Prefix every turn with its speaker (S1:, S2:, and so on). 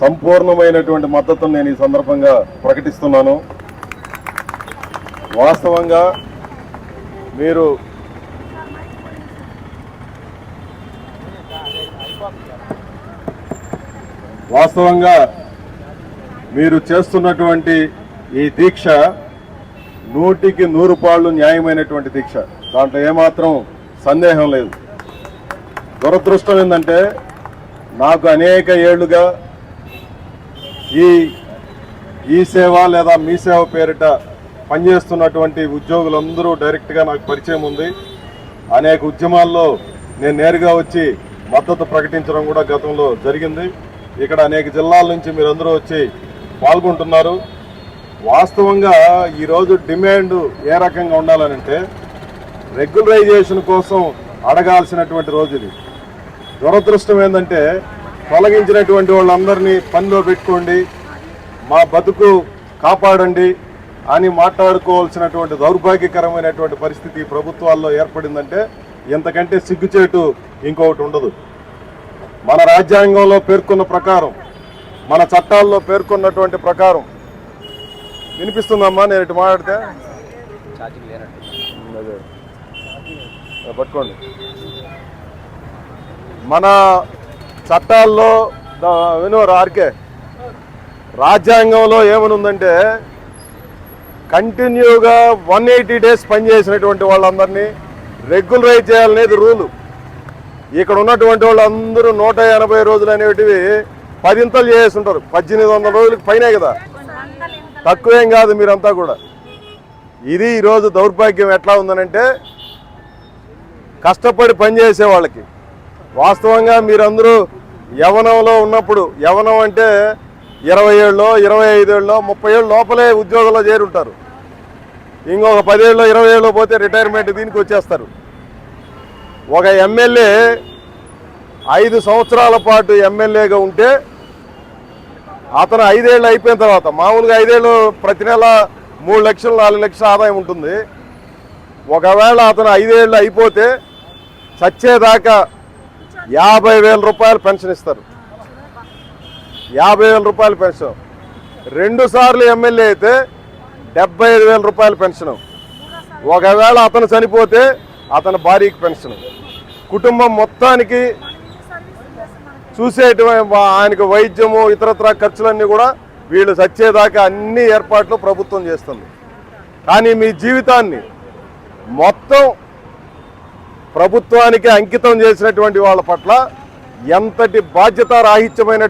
S1: సంపూర్ణమైనటువంటి మద్దతును నేను ఈ సందర్భంగా ప్రకటిస్తున్నాను. వాస్తవంగా మీరు వాస్తవంగా మీరు చేస్తున్నటువంటి ఈ దీక్ష నూటికి నూరు పాళ్ళు న్యాయమైనటువంటి దీక్ష. దాంట్లో ఏమాత్రం సందేహం లేదు. దురదృష్టం ఏంటంటే నాకు అనేక ఏళ్ళుగా ఈ ఈ సేవ లేదా మీ సేవ పేరిట పనిచేస్తున్నటువంటి ఉద్యోగులందరూ డైరెక్ట్గా నాకు పరిచయం ఉంది. అనేక ఉద్యమాల్లో నేను నేరుగా వచ్చి మద్దతు ప్రకటించడం కూడా గతంలో జరిగింది. ఇక్కడ అనేక జిల్లాల నుంచి మీరందరూ వచ్చి పాల్గొంటున్నారు. వాస్తవంగా ఈరోజు డిమాండ్ ఏ రకంగా ఉండాలనంటే రెగ్యులరైజేషన్ కోసం అడగాల్సినటువంటి రోజు ఇది. దురదృష్టం ఏంటంటే తొలగించినటువంటి వాళ్ళందరినీ పనిలో పెట్టుకోండి మా బతుకు కాపాడండి అని మాట్లాడుకోవాల్సినటువంటి దౌర్భాగ్యకరమైనటువంటి పరిస్థితి ప్రభుత్వాల్లో ఏర్పడిందంటే ఇంతకంటే సిగ్గుచేటు ఇంకొకటి ఉండదు. మన రాజ్యాంగంలో పేర్కొన్న ప్రకారం మన చట్టాల్లో పేర్కొన్నటువంటి ప్రకారం. వినిపిస్తుందమ్మా? నేను ఇటు మాట్లాడితే? పట్టుకోండి. మన చట్టాల్లో దా- ఆర్కే రాజ్యాంగంలో ఏమనుందంటే కంటిన్యూగా వన్ ఎయిటీ డేస్ పనిచేసినటువంటి వాళ్ళందరినీ రెగ్యులరైజ్ చేయాలనేది రూలు. ఇక్కడ ఉన్నటువంటి వాళ్ళందరూ నూట ఎనభై రోజులు అనేటివి పదింతలు చేసి ఉంటారు పద్దెనిమిది వందల రోజులకు పైనే కదా. తక్కువేం కాదు మీరంతా కూడా. ఇది ఈరోజు దౌర్భాగ్యం ఎట్లా ఉందనంటే కష్టపడి పనిచేసే వాళ్ళకి వాస్తవంగా మీరందరూ యవనంలో ఉన్నప్పుడు యవనం అంటే ఇరవై ఏళ్ళలో ఇరవై ఐదేళ్ళలో ముప్పై ఏళ్ళు లోపలే ఉద్యోగంలో చేరుంటారు. ఇంకొక పదేళ్ళు ఇరవై ఏళ్ళు పోతే రిటైర్మెంట్ దీనికి వచ్చేస్తారు. ఒక ఎమ్మెల్యే ఐదు సంవత్సరాల పాటు ఎమ్మెల్యేగా ఉంటే అతను ఐదేళ్ళు అయిపోయిన తర్వాత మామూలుగా ఐదేళ్ళు ప్రతి నెల మూడు లక్షలు నాలుగు లక్షల ఆదాయం ఉంటుంది. ఒకవేళ అతను ఐదేళ్ళు అయిపోతే చచ్చేదాకా యాభై వేల రూపాయలు పెన్షన్ ఇస్తారు. యాభై వేల రూపాయలు పెన్షన్. రెండు సార్లు ఎమ్మెల్యే అయితే డెబ్బై ఐదు వేల రూపాయలు పెన్షన్. ఒకవేళ అతను చనిపోతే అతని భార్యకి పెన్షన్. కుటుంబం మొత్తానికి చూసేటువంటి ఆయనకు వైద్యము ఇతరత్ర ఖర్చులన్నీ కూడా వీళ్ళు చచ్చేదాకా అన్ని ఏర్పాట్లు ప్రభుత్వం చేస్తుంది. కానీ మీ జీవితాన్ని మొత్తం ప్రభుత్వానికి అంకితం చేసినటువంటి వాళ్ళ పట్ల ఎంతటి బాధ్యత రాహిత్యమైనటువంటి